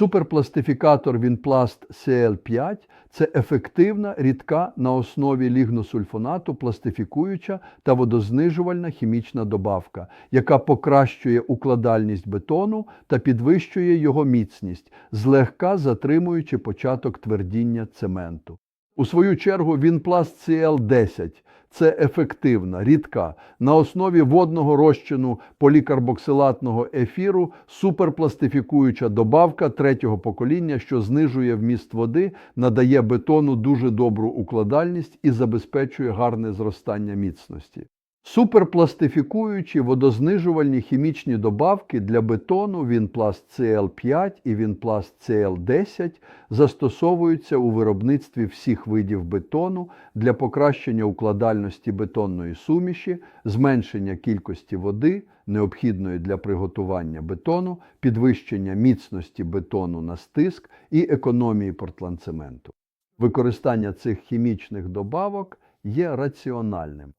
Суперпластифікатор Вінпласт CL5 це ефективна, рідка на основі лігносульфонату пластифікуюча та водознижувальна хімічна добавка, яка покращує укладальність бетону та підвищує його міцність, злегка затримуючи початок твердіння цементу. У свою чергу Вінпласт CL10 це ефективна, рідка, на основі водного розчину полікарбоксилатного ефіру суперпластифікуюча добавка третього покоління, що знижує вміст води, надає бетону дуже добру укладальність і забезпечує гарне зростання міцності. Суперпластифікуючі водознижувальні хімічні добавки для бетону Вінпласт CL5 і Вінпласт CL10 застосовуються у виробництві всіх видів бетону для покращення укладальності бетонної суміші, зменшення кількості води, необхідної для приготування бетону, підвищення міцності бетону на стиск і економії портландцементу. Використання цих хімічних добавок є раціональним.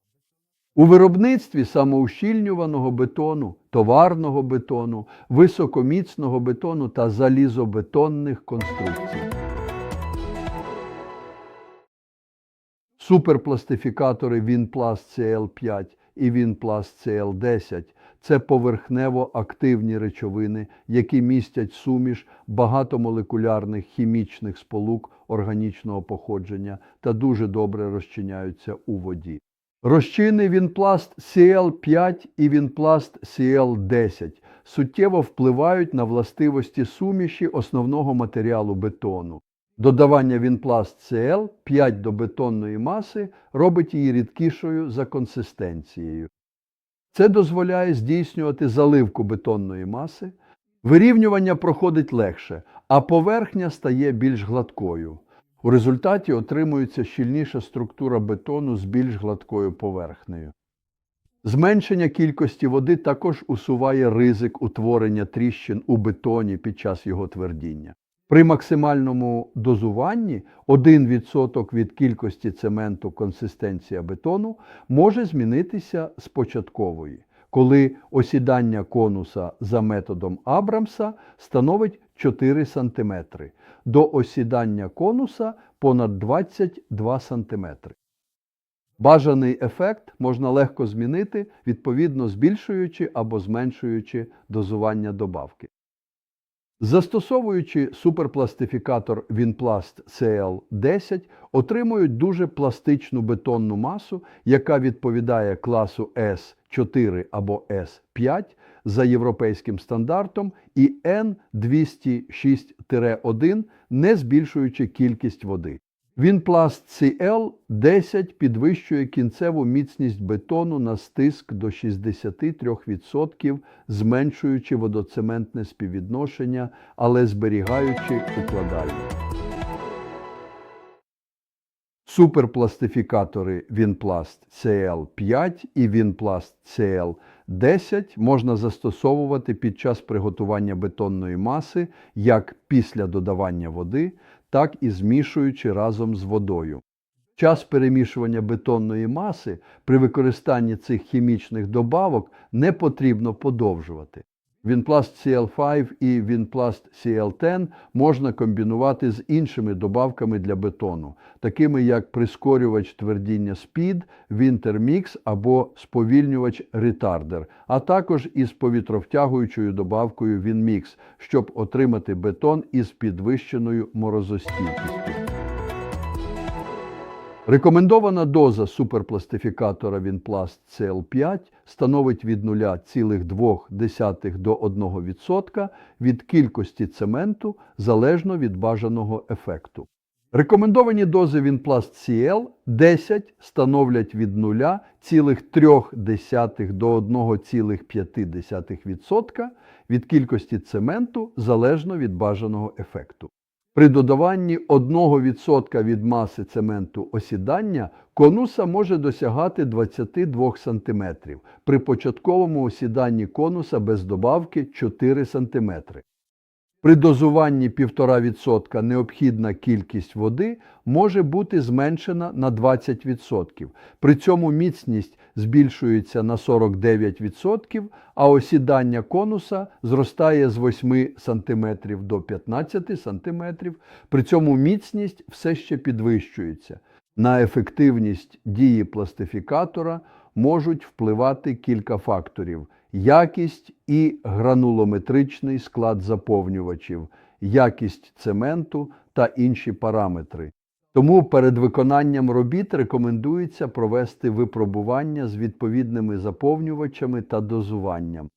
У виробництві самоущільнюваного бетону, товарного бетону, високоміцного бетону та залізобетонних конструкцій. Суперпластифікатори Вінпласт CL5 і Вінпласт CL10 це поверхнево активні речовини, які містять суміш багатомолекулярних хімічних сполук органічного походження та дуже добре розчиняються у воді. Розчини Вінпласт CL5 і Вінпласт CL10 суттєво впливають на властивості суміші основного матеріалу бетону. Додавання Вінпласт CL 5 до бетонної маси робить її рідкішою за консистенцією. Це дозволяє здійснювати заливку бетонної маси, вирівнювання проходить легше, а поверхня стає більш гладкою. У результаті отримується щільніша структура бетону з більш гладкою поверхнею. Зменшення кількості води також усуває ризик утворення тріщин у бетоні під час його твердіння. При максимальному дозуванні 1% від кількості цементу консистенція бетону може змінитися з початкової, коли осідання конуса за методом Абрамса становить 4 см, до осідання конуса понад 22 см. Бажаний ефект можна легко змінити, відповідно збільшуючи або зменшуючи дозування добавки. Застосовуючи суперпластифікатор Вінпласт CL10, отримують дуже пластичну бетонну масу, яка відповідає класу S4 або S5 за європейським стандартом і N206-1, не збільшуючи кількість води. Вінпласт CL 10 підвищує кінцеву міцність бетону на стиск до 63%, зменшуючи водоцементне співвідношення, але зберігаючи укладальність. Суперпластифікатори Вінпласт CL5 і Вінпласт CL10 можна застосовувати під час приготування бетонної маси як після додавання води, так і змішуючи разом з водою. Час перемішування бетонної маси при використанні цих хімічних добавок не потрібно подовжувати. Вінпласт CL5 і Вінпласт CL10 можна комбінувати з іншими добавками для бетону, такими як прискорювач твердіння Speed, Wintermix або сповільнювач Retarder, а також із повітровтягуючою добавкою WinMix, щоб отримати бетон із підвищеною морозостійкістю. Рекомендована доза суперпластифікатора Вінпласт CL5 становить від 0,2 до 1% від кількості цементу залежно від бажаного ефекту. Рекомендовані дози Вінпласт CL 10 становлять від 0,3 до 1,5% від кількості цементу залежно від бажаного ефекту. При додаванні 1% від маси цементу осідання конуса може досягати 22 см, при початковому осіданні конуса без добавки 4 см. При дозуванні 1,5% необхідна кількість води може бути зменшена на 20%. При цьому міцність збільшується на 49%, а осідання конуса зростає з 8 см до 15 см. При цьому міцність все ще підвищується. На ефективність дії пластифікатора можуть впливати кілька факторів: якість і гранулометричний склад заповнювачів, якість цементу та інші параметри. Тому перед виконанням робіт рекомендується провести випробування з відповідними заповнювачами та дозуванням.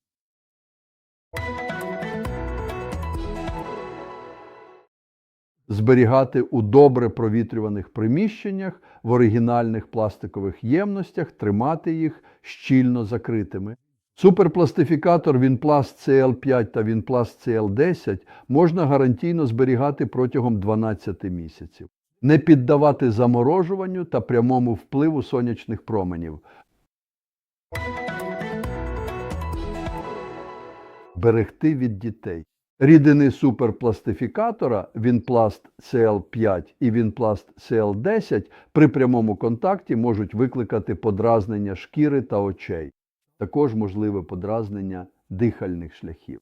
Зберігати у добре провітрюваних приміщеннях в оригінальних пластикових ємностях, тримати їх щільно закритими. Суперпластифікатор Вінпласт CL5 та Вінпласт CL10 можна гарантійно зберігати протягом 12 місяців, не піддавати заморожуванню та прямому впливу сонячних променів. Берегти від дітей. Рідини суперпластифікатора Вінпласт CL5 і Вінпласт CL10 при прямому контакті можуть викликати подразнення шкіри та очей. Також можливе подразнення дихальних шляхів.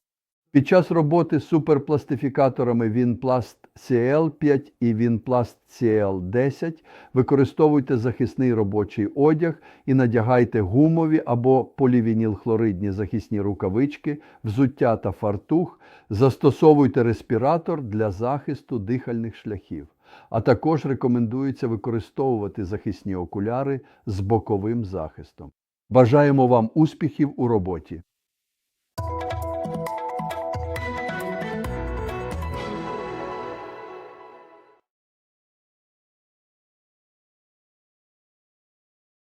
Під час роботи з суперпластифікаторами Вінпласт CL5 і Вінпласт CL10 використовуйте захисний робочий одяг і надягайте гумові або полівінілхлоридні захисні рукавички, взуття та фартух, застосовуйте респіратор для захисту дихальних шляхів. А також рекомендується використовувати захисні окуляри з боковим захистом. Бажаємо вам успіхів у роботі!